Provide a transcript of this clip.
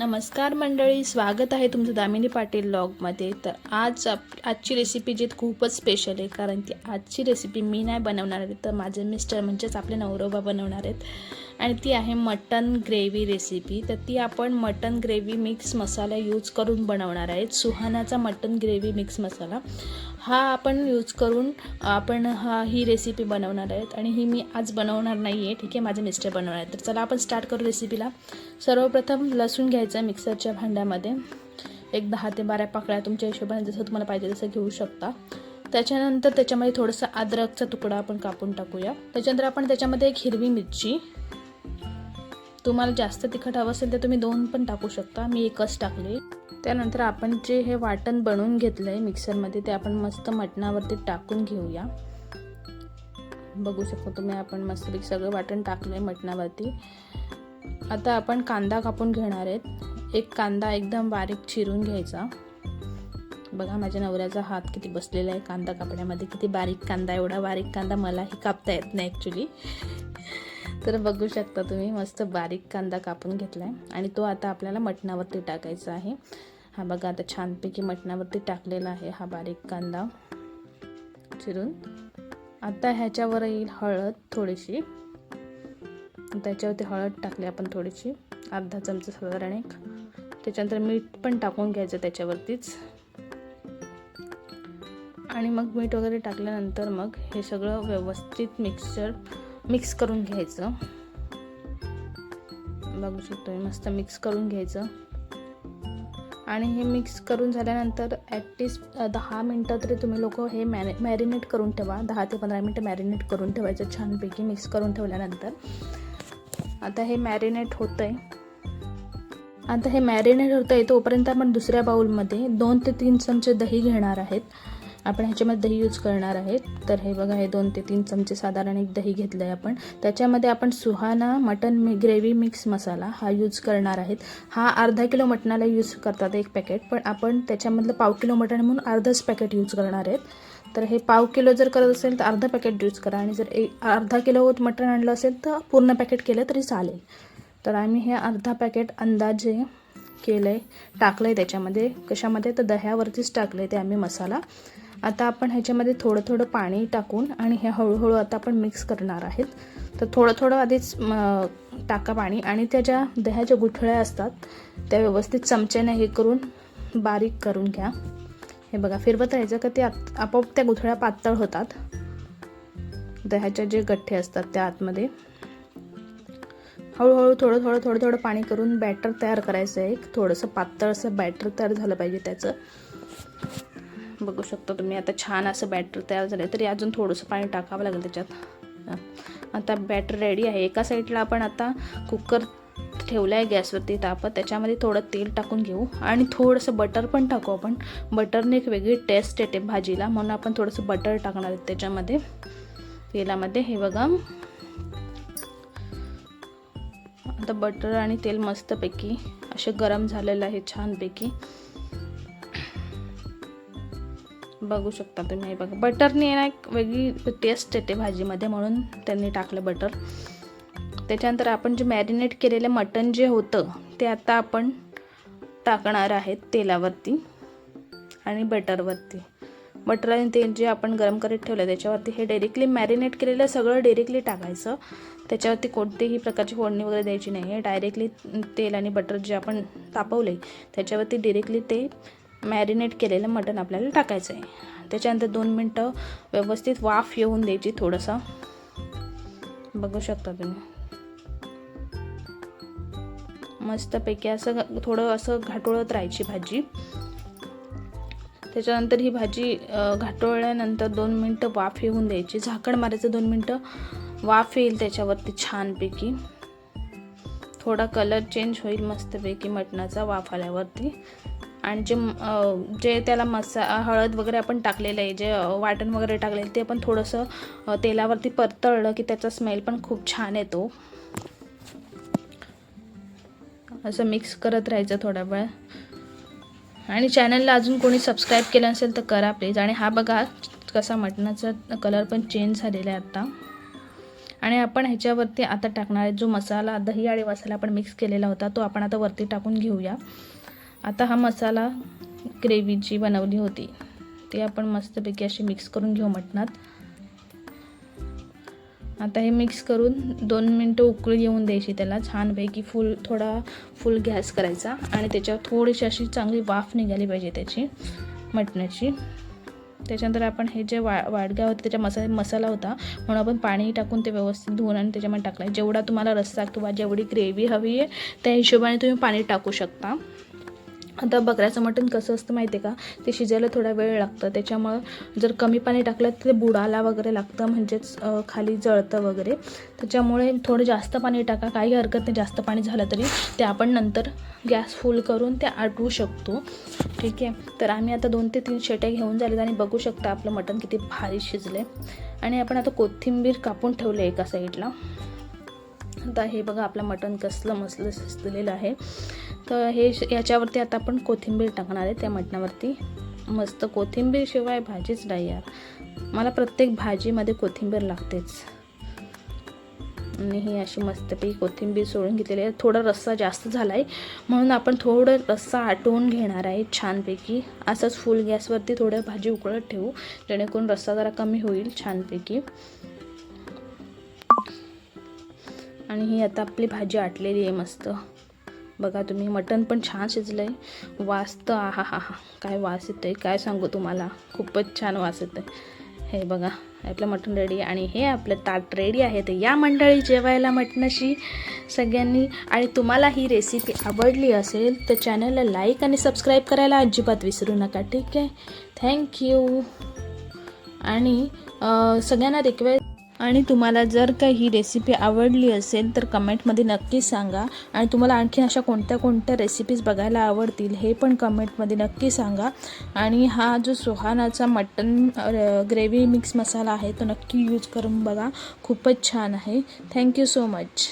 नमस्कार मंडळी स्वागत आहे तुमचं दामिनी पाटील लॉगमध्ये तर आज आप आजची रेसिपी जी खूपच स्पेशल आहे कारण ती आजची रेसिपी मी नाही बनवणार आहे. तर माझे मिस्टर म्हणजेच आपले नवरोबा बनवणार आहेत. आणि ती आहे मटन ग्रेव्ही रेसिपी. तर ती आपण mutton gravy mix masala use करून बनवणार आहेत सुहानाचा मटन ग्रेव्ही मिक्स मसाला. हा आपण यूज करून आपण हा ही रेसिपी बनवणार आहेत. आणि ही मी आज बनवणार नाही आहे ठीक आहे माझे मिस्टर बनवणार आहेत. तर चला आपण स्टार्ट करू रेसिपीला सर्वप्रथम लसूण घ्यायचा मिक्सरच्या भांड्यामध्ये. एक दहा ते बारा पाकळ्या तुमच्या हिशोबाने जसं तुम्हाला पाहिजे तसं घेऊ शकता. त्याच्यानंतर त्याच्यामध्ये थोडंसं अद्रकचा तुकडा आपण कापून टाकूया. त्याच्यानंतर आपण त्याच्यामध्ये एक हिरवी मिरची तुम्हाला जास्त तिखट हवं असेल तर तुम्ही दोन पण टाकू शकता. मी एकच टाकले. त्यानंतर आपण जे हे वाटण बनवून घेतलं आहे मिक्सरमध्ये ते आपण मस्त मटणावरती टाकून घेऊया. बघू शकतो तुम्ही आपण मस्तपैकी सगळं वाटण टाकलं आहे मटणावरती. आता आपण कांदा कापून घेणार आहेत. एक कांदा एकदम बारीक चिरून घ्यायचा. बघा माझ्या नवऱ्याचा हात किती बसलेला आहे. कांदा कापण्यामध्ये किती बारीक कांदा एवढा बारीक कांदा मलाही कापता येत नाही ॲक्च्युली तर बघू शकता तुम्ही मस्त बारीक कांदा कापून घेतला आहे आणि तो आता आपल्याला मटणावरती टाकायचा आहे. हा बघा आता छानपैकी मटणावरती टाकलेला आहे हा बारीक कांदा. चिरून. आता ह्याच्यावर येईल हळद थोडीशी. त्याच्यावरती हळद टाकली आपण थोडीशी. अर्धा चमचा साधारण एक. त्याच्यानंतर मीठ पण टाकून घ्यायचं त्याच्यावरतीच. आणि मग मीठ वगैरे टाकल्यानंतर मग हे सगळं व्यवस्थित मिक्सचर मिक्स करून घ्यायचं. बघू शकतो मस्त मिक्स करून घ्यायचं. आणि हे मिक्स करून झाल्यानंतर ॲटलिस्ट दहा मिनटं तरी तुम्ही लोक हे मॅरि मॅरिनेट करून ठेवा. दहा ते पंधरा मिनटं मॅरिनेट करून ठेवायचं छानपैकी मिक्स करून ठेवल्यानंतर. आता हे मॅरिनेट होतं आहे आता हे मॅरिनेट होतं आहे तोपर्यंत आपण दुसऱ्या बाऊलमध्ये दोन ते तीन चमचे दही घेणार आहेत. आपण ह्याच्यामध्ये दही यूज करणार आहेत. तर हे बघा हे दोन ते तीन चमचे साधारण एक दही घेतलं आहे आपण. त्याच्यामध्ये आपण सुहाना मटन मी ग्रेव्ही मिक्स मसाला हा यूज करणार आहेत. हा अर्धा किलो मटणाला यूज करतात एक पॅकेट पण आपण त्याच्यामधलं पाव किलो मटण म्हणून अर्धच पॅकेट यूज करणार आहेत. तर हे पाव किलो जर करत असेल तर अर्धा पॅकेट यूज करा. आणि जर एक अर्धा किलो मटण आणलं असेल तर पूर्ण पॅकेट केलं तरी चालेल. तर आम्ही हे अर्धा पॅकेट अंदाजे केलं आहे टाकलं आहे त्याच्यामध्ये. कशामध्ये? तर दह्यावरतीच टाकलं आहे ते आम्ही मसाला. आता आपण ह्याच्यामध्ये थोडं थोडं पाणी टाकून आणि हे हळूहळू आता आपण मिक्स करणार आहेत. तर थोडं थोडं आधीच टाका पाणी आणि त्या ज्या दह्याच्या गुठळ्या असतात त्या व्यवस्थित चमच्याने हे करून बारीक करून घ्या. हे बघा फिरवत राहायचं का ते आपोआप त्या गुठळ्या पातळ होतात. दह्याच्या जे गठ्ठे असतात त्या आतमध्ये. हळूहळू थोडं थोडं थोडं थोडं पाणी करून बॅटर तयार करायचं आहे. एक थोडंसं पातळ असं बॅटर तयार झालं पाहिजे त्याचं. बघू शकता तुम्ही. आता छान असं बॅटर तयार झालं तरी अजून थोडंसं पाणी टाकावं लागेल त्याच्यात. आता बॅटर रेडी आहे. एका साईडला आपण आता कुकर ठेवलं आहे गॅसवरती तापत. त्याच्यामध्ये थोडं तेल टाकून घेऊ. आणि थोडंसं बटर पण टाकू आपण. बटरने एक वेगळी टेस्ट येते भाजीला. म्हणून आपण थोडंसं बटर टाकणार आहे त्याच्यामध्ये. तेलामध्ये. हे बघा. आता बटर आणि तेल मस्तपैकी असे गरम झालेलं आहे छानपैकी. बघू शकता तुम्ही हे बघा. बटरने ना एक वेगळी टेस्ट येते भाजीमध्ये म्हणून त्यांनी टाकलं बटर त्याच्यानंतर आपण जे मॅरिनेट केलेलं मटण जे होतं ते आता आपण टाकणार आहेत तेलावरती आणि बटरवरती बटर आणि तेल जे आपण गरम करत ठेवलं त्याच्यावरती हे डायरेक्टली मॅरिनेट केलेलं सगळं डायरेक्टली टाकायचं. त्याच्यावरती कोणतीही प्रकारची फोडणी वगैरे द्यायची नाही आहे डायरेक्टली तेल आणि बटर जे आपण तापवले त्याच्यावरती डिरेक्टली ते मॅरिनेट केलेलं मटण आपल्याला टाकायचं आहे. त्याच्यानंतर दोन मिनटं व्यवस्थित वाफ येऊन द्यायची थोडंसं. बघू शकता तुम्ही. मस्तपैकी असं थोडं असं घाटोळत राहायची भाजी. त्याच्यानंतर ही भाजी घाटोळल्यानंतर दोन मिनटं वाफ येऊन द्यायची. झाकण मारायचं दोन मिनटं. वाफ येईल त्याच्यावरती छानपैकी. थोडा कलर चेंज होईल मस्तपैकी मटणाचा वाफ आल्यावरती. आणि जे जे त्याला मसा हळद वगैरे आपण टाकलेलं आहे जे वाटण वगैरे टाकलेलं ते पण थोडंसं तेलावरती परतळलं की त्याचा स्मेल पण खूप छान येतो. असं मिक्स करत राहायचं थोडा वेळ. आणि चॅनलला अजून कोणी सबस्क्राईब केलं नसेल तर करा प्लीज आणि हा बघा कसा मटणाचा कलर पण चेंज झालेला आहे आत्ता आणि आपण ह्याच्यावरती आता टाकणार आहे जो मसाला दही आणि मसाला आपण मिक्स केलेला होता तो आपण आता वरती टाकून घेऊया. आता हा मसाला ग्रेव्ही जी बनवली होती. ती आपण मस्तपैकी अशी मिक्स करून घेऊ मटणात. आता हे मिक्स करून दोन मिनटं उकळी येऊन द्यायची त्याला. छानपैकी फुल थोडा फुल गॅस करायचा आणि त्याच्यावर थोडीशी अशी चांगली वाफ निघाली पाहिजे त्याची मटणाची. त्याच्यानंतर आपण हे जे वा वाडगा होते त्याच्या मसा मसाला होता म्हणून आपण पाणी टाकून ते व्यवस्थित धुवून आणि त्याच्यामध्ये टाकलं जेवढा तुम्हाला रस्सा किंवा जेवढी ग्रेव्ही हवी आहे त्या हिशोबाने तुम्ही पाणी टाकू शकता. आता बकऱ्याचं मटण कसं असतं माहिती आहे का? ते शिजायला थोडा वेळ लागतं. त्याच्यामुळं जर कमी पाणी टाकलं तर ते बुडाला वगैरे लागतं म्हणजेच खाली जळतं वगैरे. त्याच्यामुळे थोडं जास्त पाणी टाका. काही हरकत नाही जास्त पाणी झालं तरी ते आपण नंतर गॅस फुल करून ते आटवू शकतो. ठीक आहे? तर आम्ही आता दोन ते तीन शेट्या घेऊन झालेत आणि बघू शकता आपलं मटण किती भारी शिजले आणि आपण आता कोथिंबीर कापून ठेवले एका साईडला. आता हे बघा आपलं मटण कसलं मसलं शिजलेलं आहे. तर हे याच्यावरती आता आपण कोथिंबीर टाकणार आहे. त्या मटणावरती मस्त कोथिंबीर शिवाय भाजीच नाही यार. मला प्रत्येक भाजीमध्ये कोथिंबीर लागतेच. आणि ही अशी मस्तपैकी कोथिंबीर सोडून घेतलेली आहे. थोडा रस्सा जास्त झाला आहे म्हणून आपण थोडं रस्सा आटवून घेणार आहे छानपैकी. असंच फुल गॅसवरती थोडं भाजी उकळत ठेवू. जेणेकरून रस्सा जरा कमी होईल छानपैकी. आणि ही आता आपली भाजी आटलेली आहे मस्त. बघा तुम्ही मटण पण छान शिजलं आहे वास तर आहा हा हा. काय वास येतो आहे काय सांगू तुम्हाला? खूपच छान वास येतो आहे हे बघा आपलं मटण रेडी आणि हे आपलं ताट रेडी आहे. तर या मंडळी जेवायला मटणाशी सगळ्यांनी. आणि तुम्हाला ही रेसिपी आवडली असेल तर चॅनलला लाईक आणि सबस्क्राईब करायला अजिबात विसरू नका. ठीक आहे? थँक्यू आणि सगळ्यांना रिक्वेस्ट आणि तुम्हाला जर का ही रेसिपी आवडली असेल तर कमेंटमध्ये नक्की सांगा. आणि तुम्हाला आणखी अशा कोणत्या कोणत्या रेसिपीज बघायला आवडतील हे पण कमेंटमध्ये नक्की सांगा. आणि हा जो सुहानाचा मटन ग्रेव्ही मिक्स मसाला आहे तो नक्की यूज करून बघा. खूपच छान आहे. Thank you so much